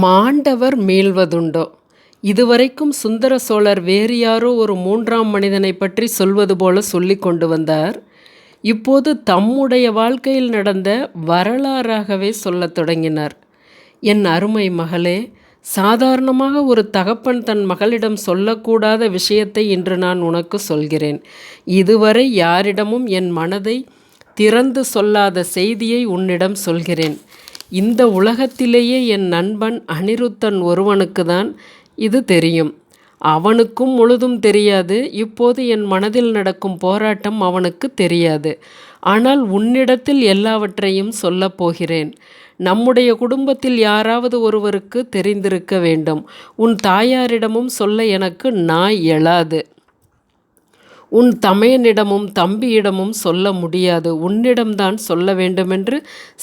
மாண்டவர் மீள்வதுண்டோ? இதுவரைக்கும் சுந்தர சோழர் வேறு யாரோ ஒரு மூன்றாம் மனிதனை பற்றி சொல்வது போல சொல்லி கொண்டு வந்தார். இப்போது தம்முடைய வாழ்க்கையில் நடந்த வரலாறாகவே சொல்லத் தொடங்கினார். என் அருமை மகளே சாதாரணமாக ஒரு தகப்பன் தன் மகளிடம் சொல்லக்கூடாத விஷயத்தை இன்று நான் உனக்கு சொல்கிறேன். இதுவரை யாரிடமும் என் மனதை திறந்து சொல்லாத செய்தியை உன்னிடம் சொல்கிறேன். இந்த உலகத்திலேயே என் நண்பன் அனிருத்தன் ஒருவனுக்கு தான் இது தெரியும். அவனுக்கும் முழுதும் தெரியாது. இப்போது என் மனதில் நடக்கும் போராட்டம் அவனுக்கு தெரியாது. ஆனால் உன்னிடத்தில் எல்லாவற்றையும் சொல்லப் போகிறேன். நம்முடைய குடும்பத்தில் யாராவது ஒருவருக்கு தெரிந்திருக்க வேண்டும். உன் தாயாரிடமும் சொல்ல எனக்கு நாய் எழாது. உன் தமையனிடமும் தம்பியிடமும் சொல்ல முடியாது. உன்னிடம்தான் சொல்ல வேண்டுமென்று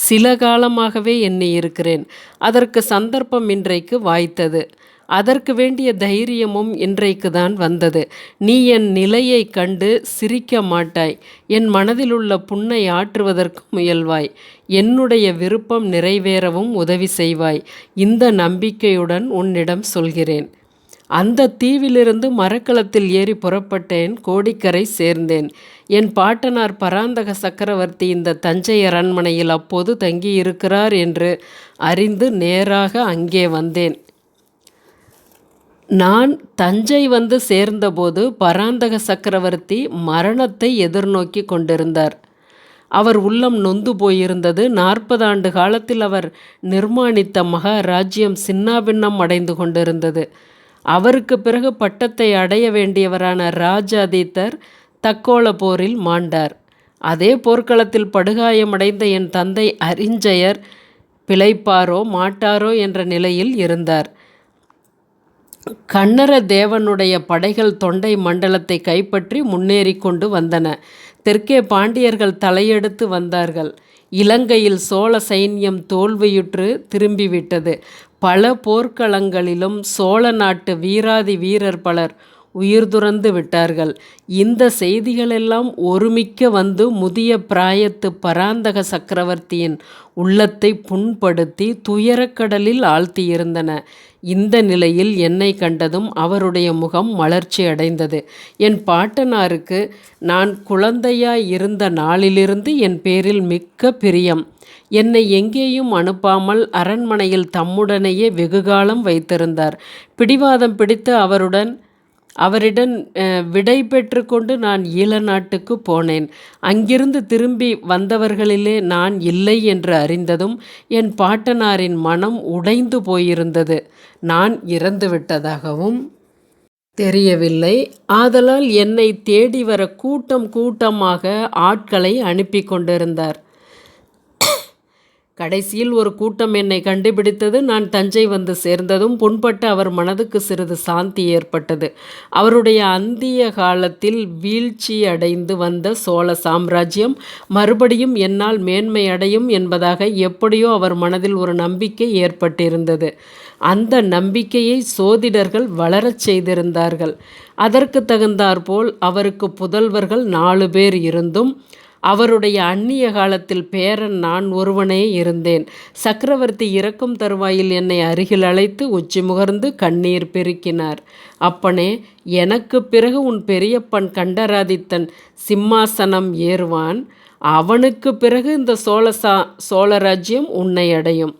சில காலமாகவே எண்ணி இருக்கிறேன். அதற்கு சந்தர்ப்பம் இன்றைக்கு வாய்த்தது. அதற்கு வேண்டிய தைரியமும் இன்றைக்கு தான் வந்தது. நீ என் நிலையை கண்டு சிரிக்க மாட்டாய். என் மனதில் உள்ள புண்ணை ஆற்றுவதற்கு முயல்வாய். என்னுடைய விருப்பம் நிறைவேறவும் உதவி செய்வாய். இந்த நம்பிக்கையுடன் உன்னிடம் சொல்கிறேன். அந்த தீவிலிருந்து மரக்கலத்தில் ஏறி புறப்பட்டேன் கோடிக்கரை சேர்ந்தேன். என் பாட்டனார் பராந்தக சக்கரவர்த்தி இந்த தஞ்சை அரண்மனையில் அப்போது தங்கியிருக்கிறார் என்று அறிந்து நேராக அங்கே வந்தேன். நான் தஞ்சை வந்து சேர்ந்தபோது பராந்தக சக்கரவர்த்தி மரணத்தை எதிர்நோக்கி கொண்டிருந்தார். அவர் உள்ளம் நொந்து போயிருந்தது. நாற்பது ஆண்டு காலத்தில் அவர் நிர்மாணித்த மகாராஜ்யம் சின்னாபின்னம் அடைந்து கொண்டிருந்தது. அவருக்கு பிறகு பட்டத்தை அடைய வேண்டியவரான ராஜாதித்தர் தக்கோல போரில் மாண்டார். அதே போர்க்களத்தில் படுகாயமடைந்த என் தந்தை அரிஞ்சயர் பிழைப்பாரோ மாட்டாரோ என்ற நிலையில் இருந்தார். கண்ணர தேவனுடைய படைகள் தொண்டை மண்டலத்தை கைப்பற்றி முன்னேறி கொண்டு வந்தன. தெற்கே பாண்டியர்கள் தலையெடுத்து வந்தார்கள். இலங்கையில் சோழ சைன்யம் தோல்வியுற்று திரும்பிவிட்டது. பல போர்க்களங்களிலும் சோழ நாட்டு வீராதி வீரர் பலர் உயிர் துறந்து விட்டார்கள். இந்த செய்திகளெல்லாம் ஒருமிக்க வந்து முதிய பிராயத்து பராந்தக சக்கரவர்த்தியின் உள்ளத்தை புண்படுத்தி துயரக்கடலில் ஆழ்த்தியிருந்தன. இந்த நிலையில் என்னை கண்டதும் அவருடைய முகம் மலர்ச்சி அடைந்தது. என் பாட்டனாருக்கு நான் குழந்தையாய் இருந்த நாளிலிருந்து என் பேரில் மிக்க பிரியம். என்னை எங்கேயும் அனுப்பாமல் அரண்மனையில் தம்முடனேயே வெகுகாலம் வைத்திருந்தார். பிடிவாதம் பிடித்து அவருடன் அவரிடம் விடை பெற்று கொண்டு நான் ஈழ நாட்டுக்கு போனேன். அங்கிருந்து திரும்பி வந்தவர்களிலே நான் இல்லை என்று அறிந்ததும் என் பாட்டனாரின் மனம் உடைந்து போயிருந்தது. நான் இறந்து விட்டதாகவும் தெரியவில்லை. ஆதலால் என்னை தேடி வர கூட்டம் கூட்டமாக ஆட்களை அனுப்பி கொண்டிருந்தார். கடைசியில் ஒரு கூட்டம் என்னை கண்டுபிடித்தது. நான் தஞ்சை வந்து சேர்ந்ததும் புண்பட்டு அவர் மனதுக்கு சிறிது சாந்தி ஏற்பட்டது. அவருடைய அந்திய காலத்தில் வீழ்ச்சி அடைந்து வந்த சோழ சாம்ராஜ்யம் மறுபடியும் என்னால் மேன்மை அடையும் என்பதாக எப்படியோ அவர் மனதில் ஒரு நம்பிக்கை ஏற்பட்டிருந்தது. அந்த நம்பிக்கையை சோதிடர்கள் வளரச் செய்திருந்தார்கள். அதற்கு தகுந்தாற்போல் அவருக்கு புதல்வர்கள் நாலு பேர் இருந்தும் அவருடைய அந்நிய காலத்தில் பேரன் நான் ஒருவனே இருந்தேன். சக்கரவர்த்தி இறக்கும் தருவாயில் என்னை அருகில் அழைத்து உச்சி முகர்ந்து கண்ணீர் பெருக்கினார். அப்பனே எனக்கு பிறகு உன் பெரியப்பன் கண்டராதித்தன் சிம்மாசனம் ஏறுவான். அவனுக்கு பிறகு இந்த சோழ சா சோழராஜ்யம் உன்னை அடையும்.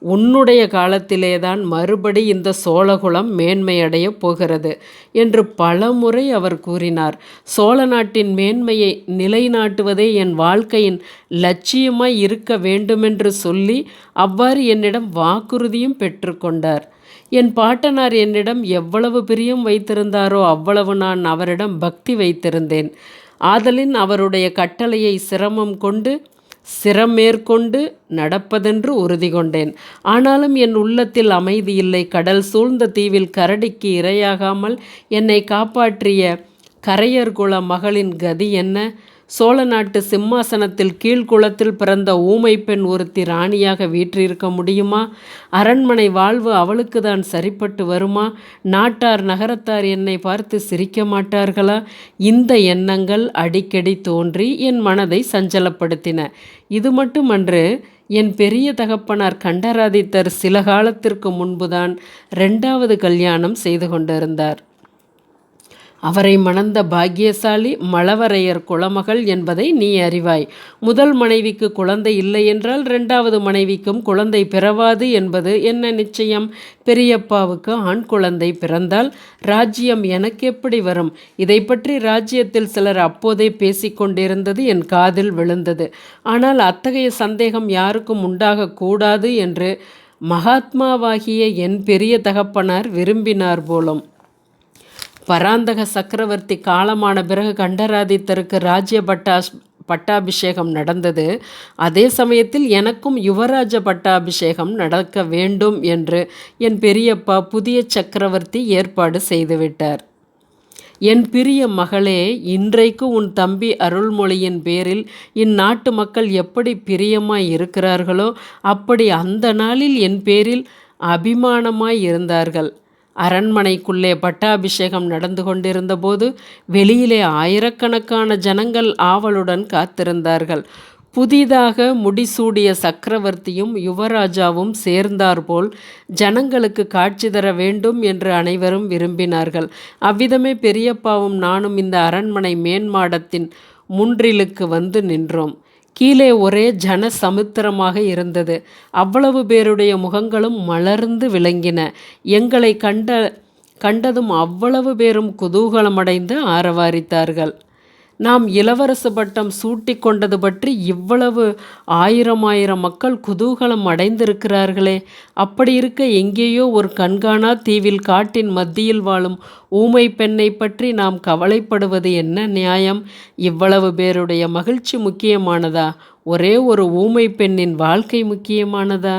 உன்னுடைய காலத்திலேதான் மறுபடி இந்த சோழகுலம் மேன்மையடையப் போகிறது என்று பலமுறை அவர் கூறினார். சோழ நாட்டின் மேன்மையை நிலைநாட்டுவதே என் வாழ்க்கையின் லட்சியமாய் இருக்க வேண்டுமென்று சொல்லி அவ்வாறு என்னிடம் வாக்குறுதியும் பெற்றுக்கொண்டார் என் பாட்டனார் என்னிடம் எவ்வளவு பிரியம் வைத்திருந்தாரோ அவ்வளவு நான் அவரிடம் பக்தி வைத்திருந்தேன். ஆதலின் அவருடைய கட்டளையை சிரமம் கொண்டு சிரம் மேற்கொண்டு நடப்பதென்று உறுதி கொண்டேன் ஆனாலும் என் உள்ளத்தில் அமைதி இல்லை. கடல் சூழ்ந்த தீவில் கரடிக்கு இரையாகாமல் என்னை காப்பாற்றிய கரையர்குல மகளின் கதி என்ன? சோழ நாட்டு சிம்மாசனத்தில் கீழ்குளத்தில் பிறந்த ஊமை பெண் ஒருத்தி ராணியாக வீற்றிருக்க முடியுமா? அரண்மனை வாழ்வு அவளுக்கு தான் சரிப்பட்டு வருமா? நாட்டார் நகரத்தார் என்னை பார்த்து சிரிக்க மாட்டார்களா? இந்த எண்ணங்கள் அடிக்கடி தோன்றி என் மனதை சஞ்சலப்படுத்தின. இது மட்டுமன்று என் பெரிய தகப்பனார் கண்டராதித்தர் சில காலத்திற்கு முன்புதான் ரெண்டாவது கல்யாணம் செய்து கொண்டிருந்தார். அவரை மணந்த பாக்கியசாலி மழவரையர் குலமகள் என்பதை நீ அறிவாய். முதல் மனைவிக்கு குழந்தை இல்லை என்றால் இரண்டாவது மனைவிக்கும் குழந்தை பிறவாது என்பது என்ன நிச்சயம்? பெரியப்பாவுக்கு ஆண் குழந்தை பிறந்தால் ராஜ்யம் எனக்கு எப்படி வரும்? இதை பற்றி ராஜ்யத்தில் சிலர் அப்போதே பேசிக்கொண்டிருந்தது என் காதில் விழுந்தது. ஆனால் அத்தகைய சந்தேகம் யாருக்கும் உண்டாகக்கூடாது என்று மகாத்மாவாகிய என் பெரிய தகப்பனார் விரும்பினார் போலும். பராந்தக சக்கரவர்த்தி காலமான பிறகு கண்டராதித்தருக்கு ராஜ்ய பட்டாஸ் பட்டாபிஷேகம் நடந்தது. அதே சமயத்தில் எனக்கும் யுவராஜ பட்டாபிஷேகம் நடக்க வேண்டும் என்று என் பெரியப்பா புதிய சக்கரவர்த்தி ஏற்பாடு செய்துவிட்டார். என் பிரிய மகளே இன்றைக்கு உன் தம்பி அருள்மொழியின் பேரில் இந்நாட்டு மக்கள் எப்படி பிரியமாய் இருக்கிறார்களோ அப்படி அந்த நாளில் என் பேரில் அபிமானமாய் இருந்தார்கள். அரண்மனைக்குள்ளே பட்டாபிஷேகம் நடந்து கொண்டிருந்தபோது வெளியிலே ஆயிரக்கணக்கான ஜனங்கள் ஆவலுடன் காத்திருந்தார்கள். புதிதாக முடிசூடிய சக்கரவர்த்தியும் யுவராஜாவும் சேர்ந்தார்போல் ஜனங்களுக்கு காட்சி தர வேண்டும் என்று அனைவரும் விரும்பினார்கள். அவ்விதமே பெரியப்பாவும் நானும் இந்த அரண்மனை மேன்மாடத்தின் முன்றிலுக்கு வந்து நின்றோம். கீழே ஒரே ஜன சமுத்திரமாக இருந்தது. அவ்வளவு பேருடைய முகங்களும் மலர்ந்து விளங்கின. எங்களை கண்ட கண்டதும் அவ்வளவு பேரும் குதூகலமடைந்து ஆரவாரித்தார்கள். நாம் இளவரசு பட்டம் சூட்டி கொண்டது பற்றி இவ்வளவு ஆயிரம் ஆயிரம் மக்கள் குதூகலம் அடைந்திருக்கிறார்களே. அப்படி இருக்க எங்கேயோ ஒரு கண்காணா தீவில் காட்டின் மத்தியில் வாழும் ஊமை பெண்ணை பற்றி நாம் கவலைப்படுவது என்ன நியாயம்? இவ்வளவு பேருடைய மகிழ்ச்சி முக்கியமானதா? ஒரே ஒரு ஊமை பெண்ணின் வாழ்க்கை முக்கியமானதா?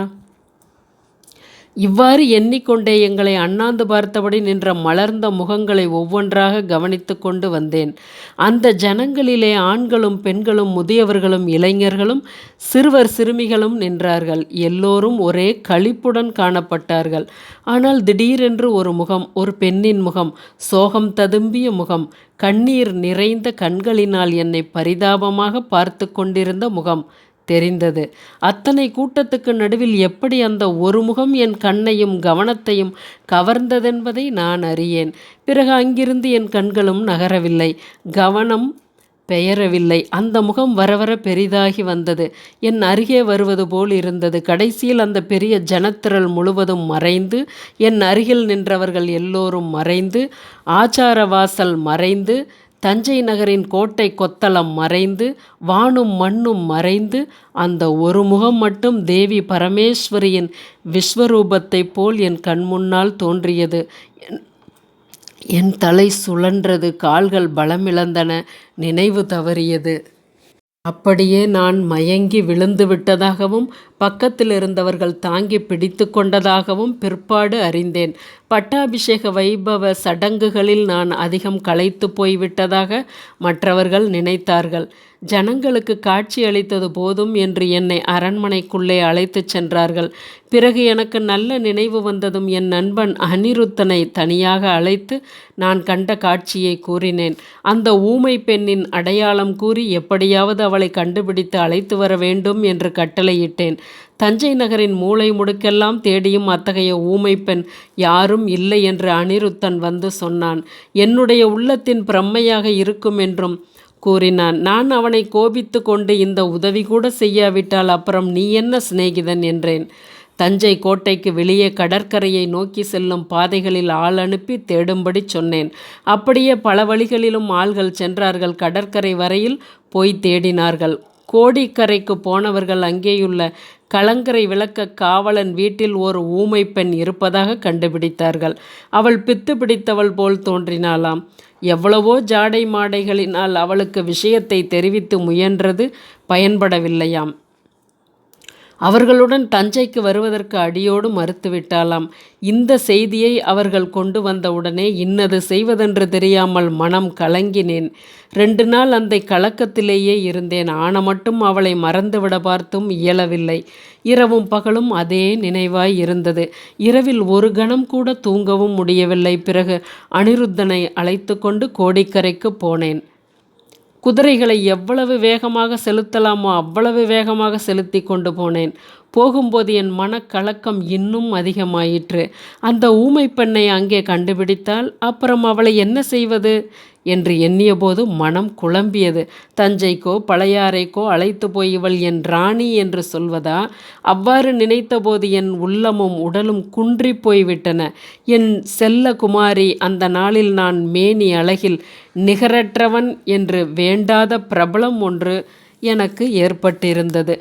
இவ்வாறு எண்ணிக்கொண்டே எங்களை அண்ணாந்து பார்த்தபடி நின்ற மலர்ந்த முகங்களை ஒவ்வொன்றாக கவனித்து கொண்டு வந்தேன். அந்த ஜனங்களிலே ஆண்களும் பெண்களும் முதியவர்களும் இளைஞர்களும் சிறுவர் சிறுமிகளும் நின்றார்கள். எல்லோரும் ஒரே களிப்புடன் காணப்பட்டார்கள். ஆனால் திடீரென்று ஒரு முகம் ஒரு பெண்ணின் முகம் சோகம் ததும்பிய முகம் கண்ணீர் நிறைந்த கண்களினால் என்னை பரிதாபமாக பார்த்து கொண்டிருந்த முகம் தெரிந்தது. அத்தனை கூட்டத்துக்கு நடுவில் எப்படி அந்த ஒரு முகம் என் கண்ணையும் கவனத்தையும் கவர்ந்ததென்பதை நான் அறியேன். பிறகு அங்கிருந்து என் கண்களும் நகரவில்லை. கவனம் பெயரவில்லை. அந்த முகம் வர வர பெரிதாகி வந்தது. என் அருகே வருவது போல் இருந்தது. கடைசியில் அந்த பெரிய ஜனத்திரள் முழுவதும் மறைந்து என் அருகில் நின்றவர்கள் எல்லோரும் மறைந்து ஆச்சார வாசல் மறைந்து தஞ்சை நகரின் கோட்டை கொத்தளம் மறைந்து வானும் மண்ணும் மறைந்து அந்த ஒரு முகம் மட்டும் தேவி பரமேஸ்வரியின் விஸ்வரூபத்தைப் போல் என் கண்முன்னால் தோன்றியது. என் தலை சுழன்றது கால்கள் பலமிழந்தன நினைவு தவறியது. அப்படியே நான் மயங்கி விழுந்து விட்டதாகவும் பக்கத்தில் இருந்தவர்கள் தாங்கி பிடித்து கொண்டதாகவும் பிற்பாடு அறிந்தேன். பட்டாபிஷேக வைபவ சடங்குகளில் நான் அதிகம் களைத்து போய்விட்டதாக மற்றவர்கள் நினைத்தார்கள். ஜனங்களுக்கு காட்சி அளித்தது போதும் என்று என்னை அரண்மனைக்குள்ளே அழைத்துச் சென்றார்கள். பிறகு எனக்கு நல்ல நினைவு வந்ததும் என் நண்பன் அனிருத்தனை தனியாக அழைத்து நான் கண்ட காட்சியை கூறினேன். அந்த ஊமை பெண்ணின் அடையாளம் கூறி எப்படியாவது அவளை கண்டுபிடித்து அழைத்து வர வேண்டும் என்று கட்டளையிட்டேன். தஞ்சை நகரின் மூளை முடுக்கெல்லாம் தேடியும் அத்தகைய ஊமை பெண் யாரும் இல்லை என்று அனிருத்தன் வந்து சொன்னான். என்னுடைய உள்ளத்தின் பிரம்மையாக இருக்கும் என்றும் கூறினான். நான் அவனை கோபித்து கொண்டு இந்த உதவி கூட செய்யாவிட்டால் அப்புறம் நீ என்ன சிநேகிதன் என்றேன். தஞ்சை கோட்டைக்கு வெளியே கடற்கரையை நோக்கி செல்லும் பாதைகளில் ஆள் அனுப்பி தேடும்படி சொன்னேன். அப்படியே பல வழிகளிலும் ஆள்கள் சென்றார்கள். கடற்கரை வரையில் போய் தேடினார்கள். கோடிக்கரைக்கு போனவர்கள் அங்கேயுள்ள கலங்கரை விளக்க காவலன் வீட்டில் ஒரு ஊமை பெண் இருப்பதாக கண்டுபிடித்தார்கள். அவள் பித்து பிடித்தவள் போல் தோன்றினாளாம். எவ்வளவோ ஜாடை மாடைகளினால் அவளுக்கு விஷயத்தை தெரிவித்து முயன்றது பயன்படவில்லையாம். அவர்களுடன் தஞ்சைக்கு வருவதற்கு அடியோடு மறுத்துவிட்டாலாம். இந்த செய்தியை அவர்கள் கொண்டு வந்தவுடனே இன்னது செய்வதென்று தெரியாமல் மனம் கலங்கினேன். ரெண்டு நாள் அந்த கலக்கத்திலேயே இருந்தேன். ஆன மட்டும் அவளை மறந்துவிட பார்த்தும் இயலவில்லை. இரவும் பகலும் அதே நினைவாய் இருந்தது. இரவில் ஒரு கணம் கூட தூங்கவும் முடியவில்லை. பிறகு அனிருத்தனை அழைத்து கொண்டு கோடிக்கரைக்கு போனேன். குதிரைகளை எவ்வளவு வேகமாக செலுத்தலாமோ அவ்வளவு வேகமாக செலுத்தி கொண்டு போனேன். போகும்போது என் மனக்கலக்கம் இன்னும் அதிகமாயிற்று. அந்த ஊமை பெண்ணை அங்கே கண்டுபிடித்தால் அப்புறம் அவளை என்ன செய்வது? என்று எண்ணியபோது மனம் குழம்பியது. தஞ்சைக்கோ பழையாறைக்கோ அழைத்து போய் இவள் என் ராணி என்று சொல்வதா? அவ்வாறு நினைத்தபோது என் உள்ளமும் உடலும் குன்றி போய்விட்டன. என் செல்ல குமாரி அந்த நாளில் நான் மேனி அழகில் நிகரற்றவன் என்று வேண்டாத பிரபலம் ஒன்று எனக்கு ஏற்பட்டிருந்தது.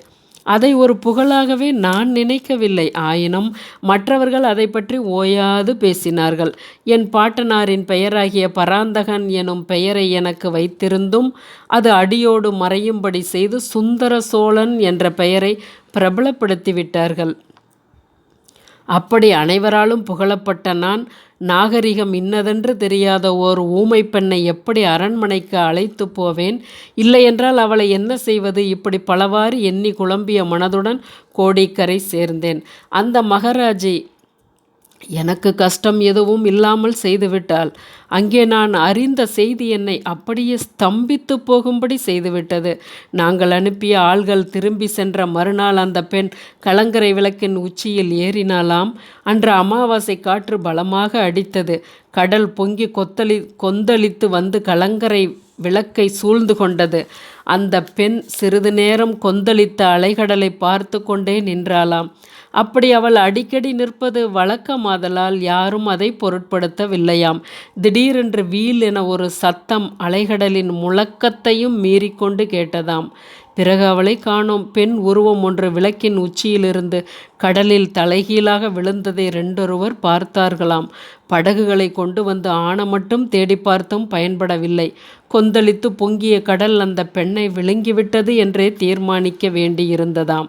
அதை ஒரு புகழாகவே நான் நினைக்கவில்லை. ஆயினும் மற்றவர்கள் அதை பற்றி ஓயாது பேசினார்கள். என் பாட்டனாரின் பெயராகிய பராந்தகன் எனும் பெயரை எனக்கு வைத்திருந்தும் அது அடியோடு மறையும்படி செய்து சுந்தர சோழன் என்ற பெயரை பிரபலப்படுத்திவிட்டார்கள். அப்படி அனைவராலும் புகழப்பட்ட நான் நாகரிகம் இன்னதென்று தெரியாத ஓர் ஊமை பெண்ணை எப்படி அரண்மனைக்கு அழைத்து போவேன்? இல்லையென்றால் அவளை என்ன செய்வது? இப்படி பலவாறு எண்ணி குழம்பிய மனதுடன் கோடிக்கரை சேர்ந்தேன். அந்த மகராஜி எனக்கு கஷ்டம் எதுவும் இல்லாமல் செய்துவிட்டால் அங்கே நான் அறிந்த செய்தி என்னை அப்படியே ஸ்தம்பித்து போகும்படி செய்துவிட்டது. நாங்கள் அனுப்பிய ஆள்கள் திரும்பி சென்ற மறுநாள் அந்த பெண் கலங்கரை விளக்கின் உச்சியில் ஏறினாலாம் அன்று அமாவாசை காற்று பலமாக அடித்தது. கடல் பொங்கி கொத்தளி கொந்தளித்து வந்து கலங்கரை விளக்கை சூழ்ந்து கொண்டது. அந்த பெண் சிறிது நேரம் கொந்தளித்த அலைகடலை பார்த்து கொண்டே நின்றாளாம். அப்படி அவள் அடிக்கடி நிற்பது வழக்கமாதலால் யாரும் அதை பொருட்படுத்தவில்லையாம். திடீரென்று வீல் என ஒரு சத்தம் அலைகடலின் முழக்கத்தையும் மீறிக்கொண்டு கேட்டதாம். பிறகு அவளை காணோம். பெண் உருவம் ஒன்று விளக்கின் உச்சியிலிருந்து கடலில் தலைகீழாக விழுந்ததை ரெண்டொருவர் பார்த்தார்களாம். படகுகளை கொண்டு வந்து ஆன மட்டும் தேடி பார்த்தும் பயன்படவில்லை. கொந்தளித்து பொங்கிய கடல் அந்த பெண்ணை விழுங்கிவிட்டது என்றே தீர்மானிக்க வேண்டியிருந்ததாம்.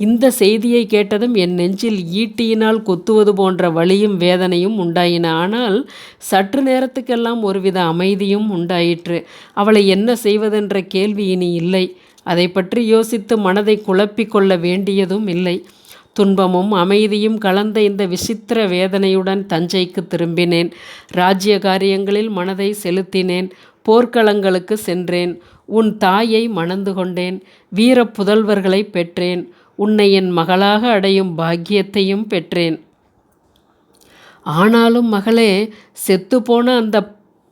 இந்த செய்தியை கேட்டதும் என் நெஞ்சில் ஈட்டியினால் கொத்துவது போன்ற வழியும் வேதனையும் உண்டாயின. ஆனால் சற்று நேரத்துக்கெல்லாம் ஒருவித அமைதியும் உண்டாயிற்று. அவளை என்ன செய்வதென்ற கேள்வி இனி இல்லை. அதை பற்றி யோசித்து மனதை குழப்பிக்கொள்ள வேண்டியதும் இல்லை. துன்பமும் அமைதியும் கலந்த இந்த விசித்திர வேதனையுடன் தஞ்சைக்கு திரும்பினேன். ராஜ்ய காரியங்களில் மனதை செலுத்தினேன். போர்க்களங்களுக்கு சென்றேன். உன் தாயை மணந்து கொண்டேன். வீர புதல்வர்களை பெற்றேன். உன்னை என் மகளாக அடையும் பாக்கியத்தையும் பெற்றேன். ஆனாலும் மகளே செத்துப்போன அந்த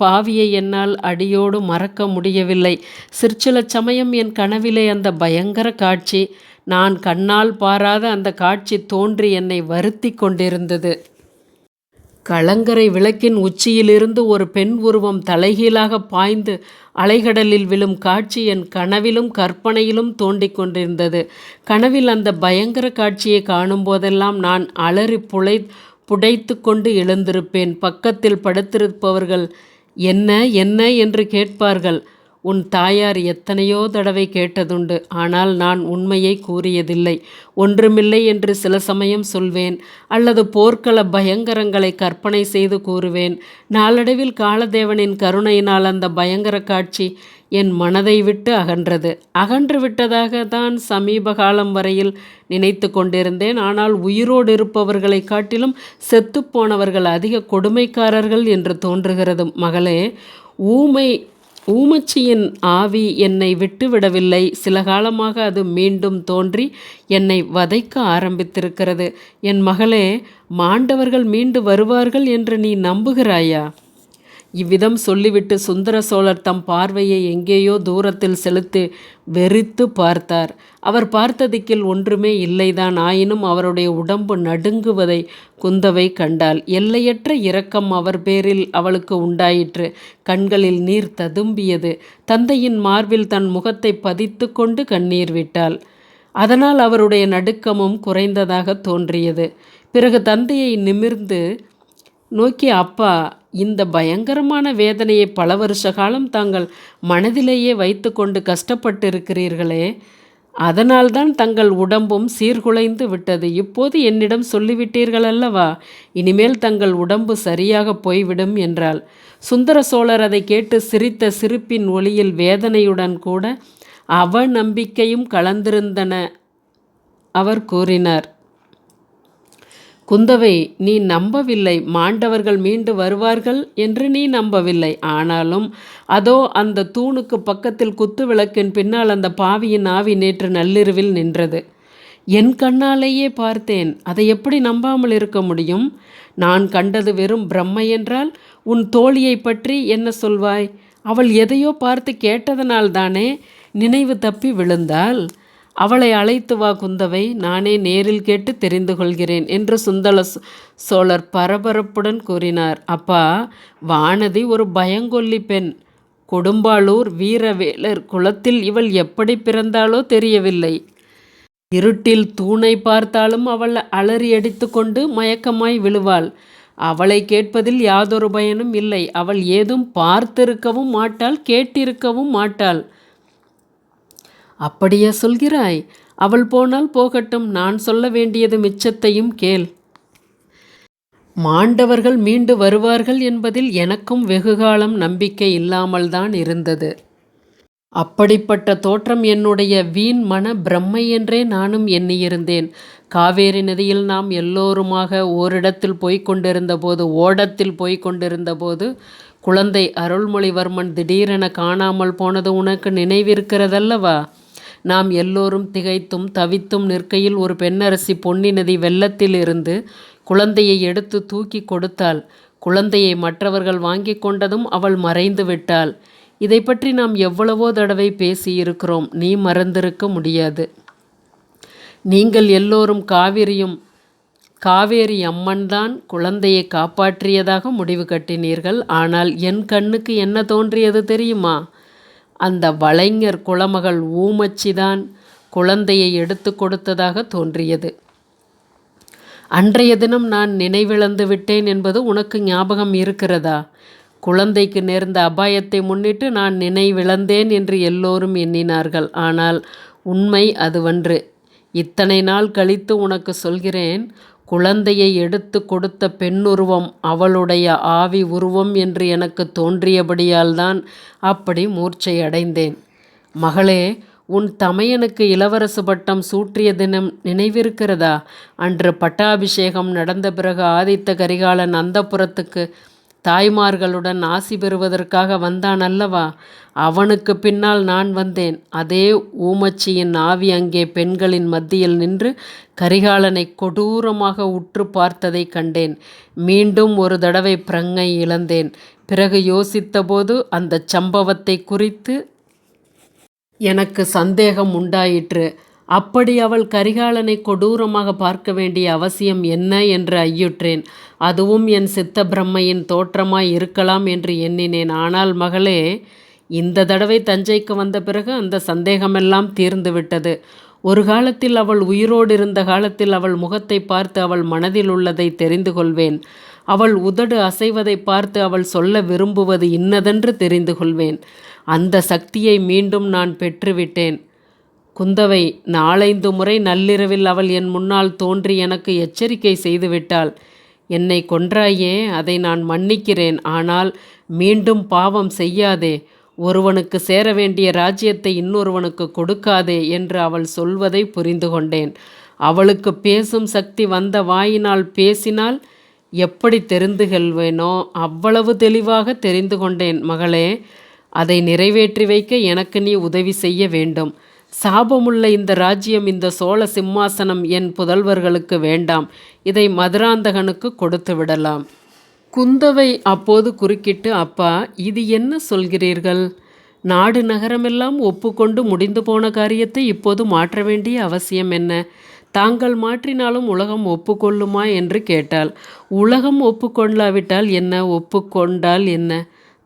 பாவியை என்னால் அடியோடு மறக்க முடியவில்லை. சிற்சில சமயம் என் கனவிலே அந்த பயங்கர காட்சி நான் கண்ணால் பாராத அந்த காட்சி தோன்றி என்னை வருத்தி கொண்டிருந்தது. கலங்கரை விளக்கின் உச்சியிலிருந்து ஒரு பெண் உருவம் தலைகீழாக பாய்ந்து அலைகடலில் விழும் காட்சி என் கனவிலும் கற்பனையிலும் தோண்டிக் கொண்டிருந்தது. கனவில் அந்த பயங்கர காட்சியை காணும்போதெல்லாம் நான் அலறி புழை புடைத்து கொண்டு எழுந்திருப்பேன். பக்கத்தில் படுத்திருப்பவர்கள் என்ன என்ன? என்று கேட்பார்கள். உன் தாயார் எத்தனையோ தடவை கேட்டதுண்டு ஆனால் நான் உண்மையை கூறியதில்லை. ஒன்றுமில்லை என்று சில சமயம் சொல்வேன் அல்லது போர்க்கள பயங்கரங்களை கற்பனை செய்து கூறுவேன். நாளடைவில் காலதேவனின் கருணையினால் அந்த பயங்கர காட்சி என் மனதை விட்டு அகன்றது. அகன்று விட்டதாக தான் சமீப காலம் வரையில் நினைத்து கொண்டிருந்தேன். ஆனால் உயிரோடு இருப்பவர்களை காட்டிலும் செத்துப்போனவர்கள் அதிக கொடுமைக்காரர்கள் என்று தோன்றுகிறது. மகளே ஊமை ஊமச்சியின் ஆவி என்னை விட்டுவிடவில்லை. சில காலமாக அது மீண்டும் தோன்றி என்னை வதைக்க ஆரம்பித்திருக்கிறது. என் மகளே மாண்டவர்கள் மீண்டு வருவார்கள் என்று நீ நம்புகிறாயா? இவ்விதம் சொல்லிவிட்டு சுந்தர சோழர் தம் பார்வையை எங்கேயோ தூரத்தில் செலுத்தி வெறித்து பார்த்தார். அவர் பார்த்த திக்கில் ஒன்றுமே இல்லைதான். ஆயினும் அவருடைய உடம்பு நடுங்குவதை குந்தவை கண்டாள். எல்லையற்ற இரக்கம் அவர் பேரில் அவளுக்கு உண்டாயிற்று. கண்களில் நீர் ததும்பியது. தந்தையின் மார்பில் தன் முகத்தை பதித்து கொண்டு கண்ணீர் விட்டாள். அதனால் அவருடைய நடுக்கமும் குறைந்ததாக தோன்றியது. பிறகு தந்தையை நிமிர்ந்து நோக்கி அப்பா இந்த பயங்கரமான வேதனையை பல வருஷ காலம் தாங்கள் மனதிலேயே வைத்து கொண்டு கஷ்டப்பட்டிருக்கிறீர்களே. அதனால்தான் தங்கள் உடம்பும் சீர்குலைந்து விட்டது. இப்போது என்னிடம் சொல்லிவிட்டீர்கள் அல்லவா? இனிமேல் தங்கள் உடம்பு சரியாக போய்விடும் என்றாள். சுந்தர சோழர் அதை கேட்டு சிரித்த சிரிப்பின் ஒளியில் வேதனையுடன் கூட அவ நம்பிக்கையும் கலந்திருந்தன. அவர் கூறினார் குந்தவை நீ நம்பவில்லை மாண்டவர்கள் மீண்டு வருவார்கள் என்று நீ நம்பவில்லை. ஆனாலும் அதோ அந்த தூணுக்கு பக்கத்தில் குத்து விளக்கின் பின்னால் அந்த பாவியின் ஆவி நேற்று நள்ளிரவில் நின்றது. என் கண்ணாலேயே பார்த்தேன். அதை எப்படி நம்பாமல் இருக்க முடியும்? நான் கண்டது வெறும் பிரம்மை என்றால் உன் தோழியை பற்றி என்ன சொல்வாய்? அவள் எதையோ பார்த்து கேட்டதனால்தானே நினைவு தப்பி விழுந்தாள்? அவளை அழைத்து வா குந்தவை. நானே நேரில் கேட்டு தெரிந்து கொள்கிறேன் என்று சுந்தல சோழர் பரபரப்புடன் கூறினார். அப்பா வானதி ஒரு பயங்கொல்லி பெண். கொடும்பாளூர் வீரவேலர் குலத்தில் இவள் எப்படி பிறந்தாளோ தெரியவில்லை. இருட்டில் தூணை பார்த்தாலும் அவள் அலறி அடித்து கொண்டு மயக்கமாய் விழுவாள். அவளை கேட்பதில் யாதொரு பயனும் இல்லை. அவள் ஏதும் பார்த்திருக்கவும் மாட்டாள் கேட்டிருக்கவும் மாட்டாள். அப்படியா சொல்கிறாய் அவள் போனால் போகட்டும் நான் சொல்ல வேண்டியது மிச்சத்தையும் கேள். மாண்டவர்கள் மீண்டு வருவார்கள் என்பதில் எனக்கும் வெகுகாலம் நம்பிக்கை இல்லாமல்தான் இருந்தது. அப்படிப்பட்ட தோற்றம் என்னுடைய வீண் மன பிரம்மை என்றே நானும் எண்ணியிருந்தேன். காவேரி நதியில் நாம் எல்லோருமாக ஓரிடத்தில் போய்க்கொண்டிருந்தபோது போது ஓடத்தில் போய்க்கொண்டிருந்தபோது போது குழந்தை அருள்மொழிவர்மன் திடீரென காணாமல் போனது உனக்கு நினைவிருக்கிறதல்லவா? நாம் எல்லோரும் திகைத்தும் தவித்தும் நிற்கையில் ஒரு பெண்ணரசி பொன்னி நதி வெள்ளத்தில் இருந்து குழந்தையை எடுத்து தூக்கி கொடுத்தாள். குழந்தையை மற்றவர்கள் வாங்கி கொண்டதும் அவள் மறைந்து விட்டாள். இதை பற்றி நாம் எவ்வளவோ தடவை பேசியிருக்கிறோம். நீ மறந்திருக்க முடியாது. நீங்கள் எல்லோரும் காவிரியும் காவேரி அம்மன் தான் குழந்தையை காப்பாற்றியதாக முடிவு கட்டினீர்கள். ஆனால் என் கண்ணுக்கு என்ன தோன்றியது தெரியுமா? அந்த வளைஞர் குலமகள் ஊமச்சிதான் குழந்தையை எடுத்து கொடுத்ததாக தோன்றியது. அன்றைய தினம் நான் நினைவிழந்து விட்டேன் என்பது உனக்கு ஞாபகம் இருக்கிறதா? குழந்தைக்கு நேர்ந்த அபாயத்தை முன்னிட்டு நான் நினைவிழந்தேன் என்று எல்லோரும் எண்ணினார்கள். ஆனால் உண்மை அதுவன்று. இத்தனை நாள் கழித்து உனக்கு சொல்கிறேன் குழந்தையை எடுத்து கொடுத்த பெண்ணுருவம் அவளுடைய ஆவி உருவம் என்று எனக்கு தோன்றியபடியால்தான் அப்படி மூர்ச்சை அடைந்தேன் மகளே உன் தமையனுக்கு இளவரசு பட்டம் சூற்றிய தினம் நினைவிருக்கிறதா? அன்று பட்டாபிஷேகம் நடந்த பிறகு ஆதித்த கரிகாலன் அந்தப்புறத்துக்கு தாய்மார்களுடன் ஆசி பெறுவதற்காக வந்தான் அல்லவா? அவனுக்கு பின்னால் நான் வந்தேன். அதே ஊமச்சியின் ஆவி அங்கே பெண்களின் மத்தியில் நின்று கரிகாலனை கொடூரமாக உற்று பார்த்ததை கண்டேன். மீண்டும் ஒரு தடவை பிரங்கை இழந்தேன். பிறகு யோசித்தபோது அந்த சம்பவத்தை குறித்து எனக்கு சந்தேகம் உண்டாயிற்று. அப்படி அவள் கரிகாலனை கொடூரமாக பார்க்க வேண்டிய அவசியம் என்ன என்று ஐயுற்றேன். அதுவும் என் சித்த பிரம்மையின் தோற்றமாய் இருக்கலாம் என்று எண்ணினேன். ஆனால் மகளே இந்த தடவை தஞ்சைக்கு வந்த பிறகு அந்த சந்தேகமெல்லாம் தீர்ந்து விட்டது. ஒரு காலத்தில் அவள் உயிரோடு இருந்த காலத்தில் அவள் முகத்தை பார்த்து அவள் மனதில் உள்ளதை தெரிந்து கொள்வேன். அவள் உதடு அசைவதை பார்த்து அவள் சொல்ல விரும்புவது இன்னதென்று தெரிந்து கொள்வேன். அந்த சக்தியை மீண்டும் நான் பெற்றுவிட்டேன். குந்தவை நாலைந்து முறை நள்ளிரவில் அவள் என் முன்னால் தோன்றி எனக்கு எச்சரிக்கை செய்துவிட்டாள். என்னை கொன்றாயே அதை நான் மன்னிக்கிறேன். ஆனால் மீண்டும் பாவம் செய்யாதே. ஒருவனுக்கு சேர வேண்டிய ராஜ்யத்தை இன்னொருவனுக்கு கொடுக்காதே என்று அவள் சொல்வதை புரிந்து கொண்டேன். அவளுக்கு பேசும் சக்தி வந்த வாயினால் பேசினால் எப்படி தெரிந்து கொள்வேனோ அவ்வளவு தெளிவாக தெரிந்து கொண்டேன். மகளே அதை நிறைவேற்றி வைக்க எனக்கு நீ உதவி செய்ய வேண்டும். சாபமுள்ள இந்த ராஜ்யம் இந்த சோழ சிம்மாசனம் என் புதல்வர்களுக்கு வேண்டாம். இதை மதுராந்தகனுக்கு கொடுத்து விடலாம். குந்தவை அப்போது குறுக்கிட்டு அப்பா இது என்ன சொல்கிறீர்கள்? நாடு நகரமெல்லாம் ஒப்புக்கொண்டு முடிந்து போன காரியத்தை இப்போது மாற்ற வேண்டிய அவசியம் என்ன? தாங்கள் மாற்றினாலும் உலகம் ஒப்புக்கொள்ளுமா? என்று கேட்டாள். உலகம் ஒப்புக்கொள்ளாவிட்டால் என்ன? ஒப்புக்கொண்டால் என்ன?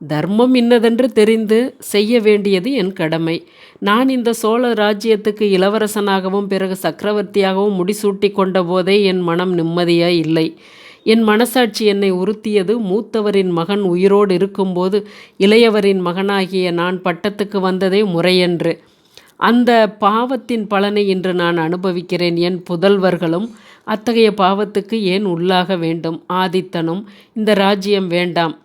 தர்மம் இன்னதென்று தெரிந்து செய்ய வேண்டியது என் கடமை. நான் இந்த சோழ ராஜ்யத்துக்கு இளவரசனாகவும் பிறகு சக்கரவர்த்தியாகவும் முடிசூட்டி கொண்ட போதே என் மனம் நிம்மதியாய் இல்லை. என் மனசாட்சி என்னை உறுத்தியது மூத்தவரின் மகன் உயிரோடு இருக்கும்போது இளையவரின் மகனாகிய நான் பட்டத்துக்கு வந்ததே முறையன்று. அந்த பாவத்தின் பலனை இன்று நான் அனுபவிக்கிறேன் என் புதல்வர்களும் அத்தகைய பாவத்துக்கு ஏன் உள்ளாக வேண்டும்? ஆதித்தனும் இந்த ராஜ்யம் வேண்டாம்.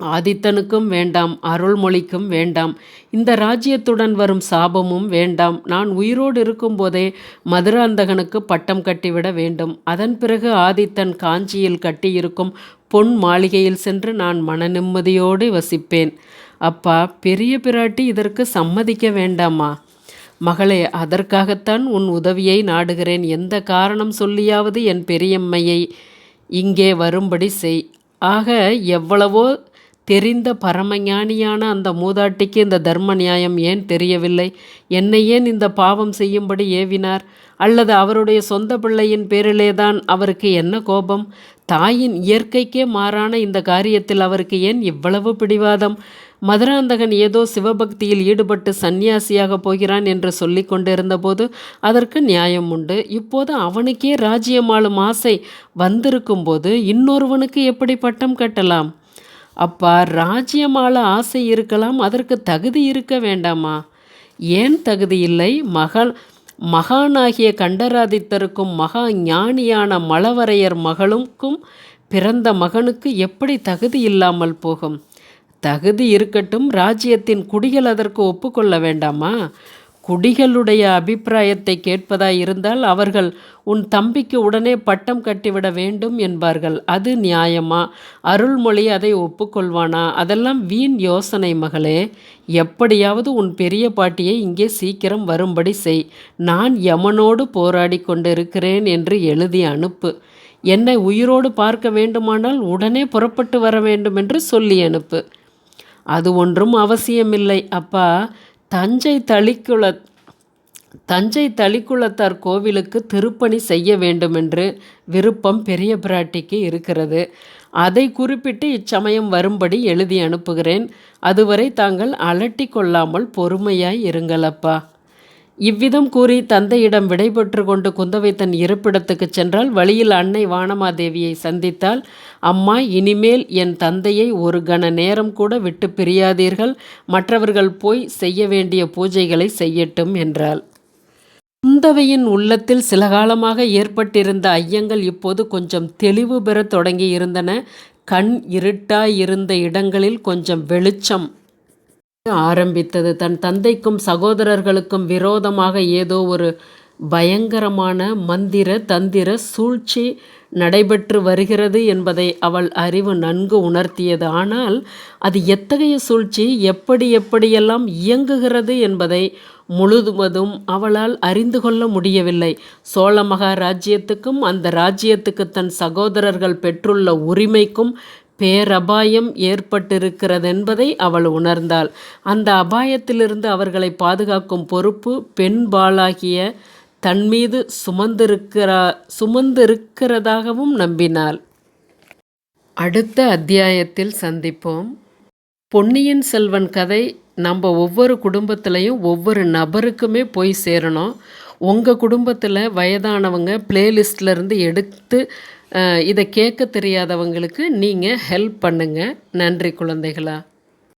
ஆதித்தனுக்கும் வேண்டாம் அருள்மொழிக்கும் வேண்டாம் இந்த ராஜ்யத்துடன் வரும் சாபமும் வேண்டாம். நான் உயிரோடு இருக்கும்போதே மதுராந்தகனுக்கு பட்டம் கட்டிவிட வேண்டும். அதன் பிறகு ஆதித்தன் காஞ்சியில் கட்டியிருக்கும் பொன் மாளிகையில் சென்று நான் மன நிம்மதியோடு வசிப்பேன். அப்பா பெரிய பிராட்டி இதற்கு சம்மதிக்க வேண்டாமா? மகளே அதற்காகத்தான் உன் உதவியை நாடுகிறேன். எந்த காரணம் சொல்லியாவது என் பெரியம்மையை இங்கே வரும்படி செய். ஆக எவ்வளவோ தெரிந்த பரமஞானியான அந்த மூதாட்டிக்கு இந்த தர்ம நியாயம் ஏன் தெரியவில்லை? என்னை ஏன் இந்த பாவம் செய்யும்படி ஏவினார்? அல்லது அவருடைய சொந்த பிள்ளையின் பேரிலேதான் அவருக்கு என்ன கோபம்? தாயின் இயற்கைக்கே மாறான இந்த காரியத்தில் அவருக்கு ஏன் இவ்வளவு பிடிவாதம்? மதுராந்தகன் ஏதோ சிவபக்தியில் ஈடுபட்டு சந்நியாசியாக போகிறான் என்று சொல்லி கொண்டிருந்தபோது அதற்கு நியாயம் உண்டு. இப்போது அவனுக்கே ராஜ்யமாளும் ஆசை வந்திருக்கும்போது இன்னொருவனுக்கு எப்படி பட்டம் கட்டலாம்? அப்பா ராஜ்யமால ஆசை இருக்கலாம் அதற்கு தகுதி இருக்க வேண்டாமா? ஏன் தகுதி இல்லை? மகள் மகானாகிய கண்டராதித்தருக்கும் மகா ஞானியான மலவரையர் மகளுக்கும் பிறந்த மகனுக்கு எப்படி தகுதி இல்லாமல் போகும்? தகுதி இருக்கட்டும் ராஜ்யத்தின் குடிகள் அதற்கு ஒப்புக்கொள்ள வேண்டாமா? குடிகளுடைய அபிப்பிராயத்தை கேட்பதாய் இருந்தால் அவர்கள் உன் தம்பிக்கு உடனே பட்டம் கட்டிவிட வேண்டும் என்பார்கள். அது நியாயமா? அருள்மொழி அதை ஒப்புக்கொள்வானா? அதெல்லாம் வீண் யோசனை மகளே. எப்படியாவது உன் பெரிய பாட்டியை இங்கே சீக்கிரம் வரும்படி செய். நான் யமனோடு போராடி கொண்டிருக்கிறேன் என்று எழுதி அனுப்பு. என்னை உயிரோடு பார்க்க வேண்டுமானால் உடனே புறப்பட்டு வர வேண்டும் என்று சொல்லி அனுப்பு. அது ஒன்றும் அவசியமில்லை அப்பா. தஞ்சை தளிக்குள தஞ்சை தளிக்குளத்தார் கோவிலுக்கு திருப்பணி செய்ய வேண்டுமென்று விருப்பம் பெரிய பிராட்டிக்கு இருக்கிறது. அதை குறிப்பிட்டு இச்சமயம் வரும்படி எழுதி அனுப்புகிறேன். அதுவரை தாங்கள் அலட்டி கொள்ளாமல் பொறுமையாய் இருங்களப்பா இவ்விதம் கூறி தந்தையிடம் விடைபெற்று கொண்டு குந்தவை தன் இருப்பிடத்துக்கு சென்றால் வழியில் அன்னை வானமாதேவியை சந்தித்தால் அம்மா இனிமேல் என் தந்தையை ஒரு கண நேரம் கூட விட்டு பிரியாதீர்கள். மற்றவர்கள் போய் செய்ய வேண்டிய பூஜைகளை செய்யட்டும் என்றாள். குந்தவையின் உள்ளத்தில் சில காலமாக ஏற்பட்டிருந்த ஐயங்கள் இப்போது கொஞ்சம் தெளிவு பெறத் தொடங்கி இருந்தன கண் இருட்டாயிருந்த இடங்களில் கொஞ்சம் வெளிச்சம் ஆரம்பித்தது. தன் தந்தைக்கும் சகோதரர்களுக்கும் விரோதமாக ஏதோ ஒரு பயங்கரமான மந்திர தந்திர சூழ்ச்சி நடைபெற்று வருகிறது என்பதை அவள் அறிவு நன்கு உணர்த்தியது. ஆனால் அது எத்தகைய சூழ்ச்சி எப்படி எப்படியெல்லாம் இயங்குகிறது என்பதை முழுவதும் அவளால் அறிந்து கொள்ள முடியவில்லை. சோழ மகாராஜ்யத்துக்கும் அந்த ராஜ்யத்துக்கு தன் சகோதரர்கள் பெற்றுள்ள உரிமைக்கும் பேரபாயம் ஏற்பட்டிருக்கிறதென்பதை அவள் உணர்ந்தாள். அந்த அபாயத்திலிருந்து அவர்களை பாதுகாக்கும் பொறுப்பு பெண்பாளாகிய தன்மீது சுமந்திருக்கிறா சுமந்திருக்கிறதாகவும் நம்பினாள். அடுத்த அத்தியாயத்தில் சந்திப்போம். பொன்னியின் செல்வன் கதை நம்ம ஒவ்வொரு குடும்பத்துலேயும் ஒவ்வொரு நபருக்குமே போய் சேரணும். உங்கள் குடும்பத்தில் வயதானவங்க பிளேலிஸ்ட்லேருந்து எடுத்து இதை கேட்க தெரியாதவங்களுக்கு நீங்கள் ஹெல்ப் பண்ணுங்கள் நன்றி குழந்தைகளா.